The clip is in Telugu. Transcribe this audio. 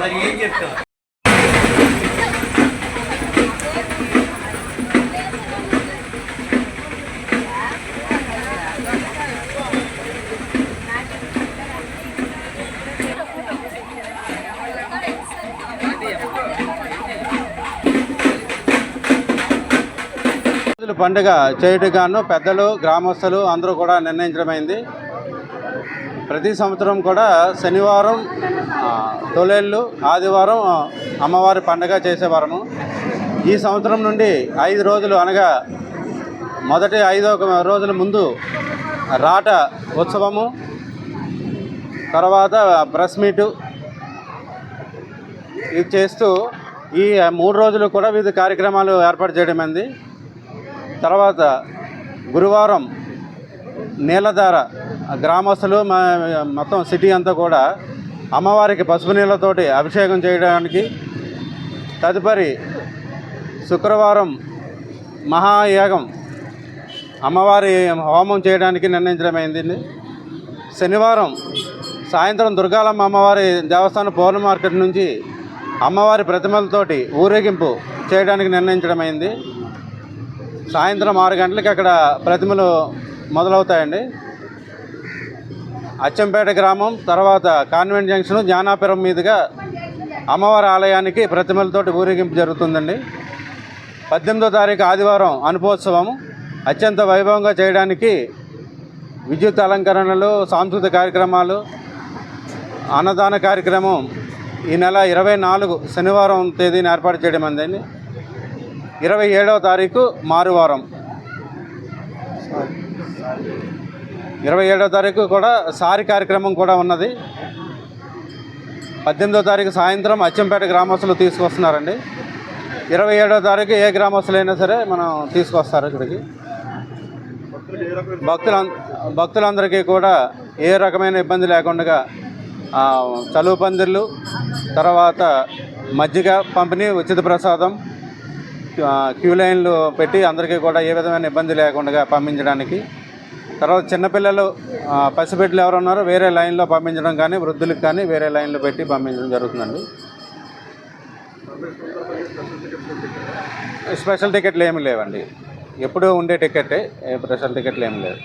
మరి ఏం పండుగ చేయుటగాను పెద్దలు గ్రామస్తులు అందరూ కూడా నిర్ణయించడమైంది. ప్రతి సంవత్సరం కూడా శనివారం తొలేళ్ళు ఆదివారం అమ్మవారి పండుగ చేసేవారము. ఈ సంవత్సరం నుండి ఐదు రోజులు అనగా మొదటి ఐదో రోజుల ముందు రాట ఉత్సవము తర్వాత ప్రెస్ మీటు ఇది చేస్తూ ఈ మూడు రోజులు కూడా వివిధ కార్యక్రమాలు ఏర్పాటు చేయడమైంది తర్వాత గురువారం నీలధార గ్రామస్తులు మొత్తం సిటీ అంతా కూడా అమ్మవారికి పసుపు నీళ్ళతోటి అభిషేకం చేయడానికి తదుపరి శుక్రవారం మహాయాగం అమ్మవారి హోమం చేయడానికి నిర్ణయించడమైంది. శనివారం సాయంత్రం దుర్గాలమ్మ అమ్మవారి దేవస్థానం పౌర్ణ మార్కెట్ నుంచి అమ్మవారి ప్రతిమలతోటి ఊరేగింపు చేయడానికి నిర్ణయించడమైంది. సాయంత్రం ఆరు గంటలకి అక్కడ ప్రతిమలు మొదలవుతాయండి. అచ్చంపేట గ్రామం తర్వాత కాన్వెంట్ జంక్షన్ జ్ఞానాపురం మీదుగా అమ్మవారి ఆలయానికి ప్రతిమలతోటి ఊరేగింపు జరుగుతుందండి. పద్దెనిమిదో తారీఖు ఆదివారం అనుపోత్సవం అత్యంత వైభవంగా చేయడానికి విద్యుత్ అలంకరణలు సాంస్కృతిక కార్యక్రమాలు అన్నదాన కార్యక్రమం ఈ నెల ఇరవై నాలుగు శనివారం తేదీని ఏర్పాటు చేయడం అందండి. ఇరవై ఏడవ తారీఖు మారువారం. ఇరవై ఏడో తారీఖు కూడా సారి కార్యక్రమం కూడా ఉన్నది. పద్దెనిమిదో తారీఖు సాయంత్రం అచ్చంపేట గ్రామస్తులు తీసుకొస్తున్నారండి. ఇరవై ఏడో తారీఖు ఏ గ్రామస్తులైనా సరే మనం తీసుకొస్తారు ఇక్కడికి. భక్తుల భక్తులందరికీ కూడా ఏ రకమైన ఇబ్బంది లేకుండా చలువు పందిర్లు తర్వాత మజ్జిగ పంపిణీ ఉచిత ప్రసాదం క్యూ లైన్లు పెట్టి అందరికీ కూడా ఏ విధమైన ఇబ్బంది లేకుండా పంపించడానికి తర్వాత చిన్నపిల్లలు పసిబిడ్డలు ఎవరు ఉన్నారో వేరే లైన్లో పంపించడం కానీ వృద్ధులకు కానీ వేరే లైన్లో పెట్టి పంపించడం జరుగుతుందండి. స్పెషల్ టికెట్లు ఏమి లేవండి. ఎప్పుడూ ఉండే టికెటే ఏ స్పెషల్ టికెట్లు ఏమి లేవు.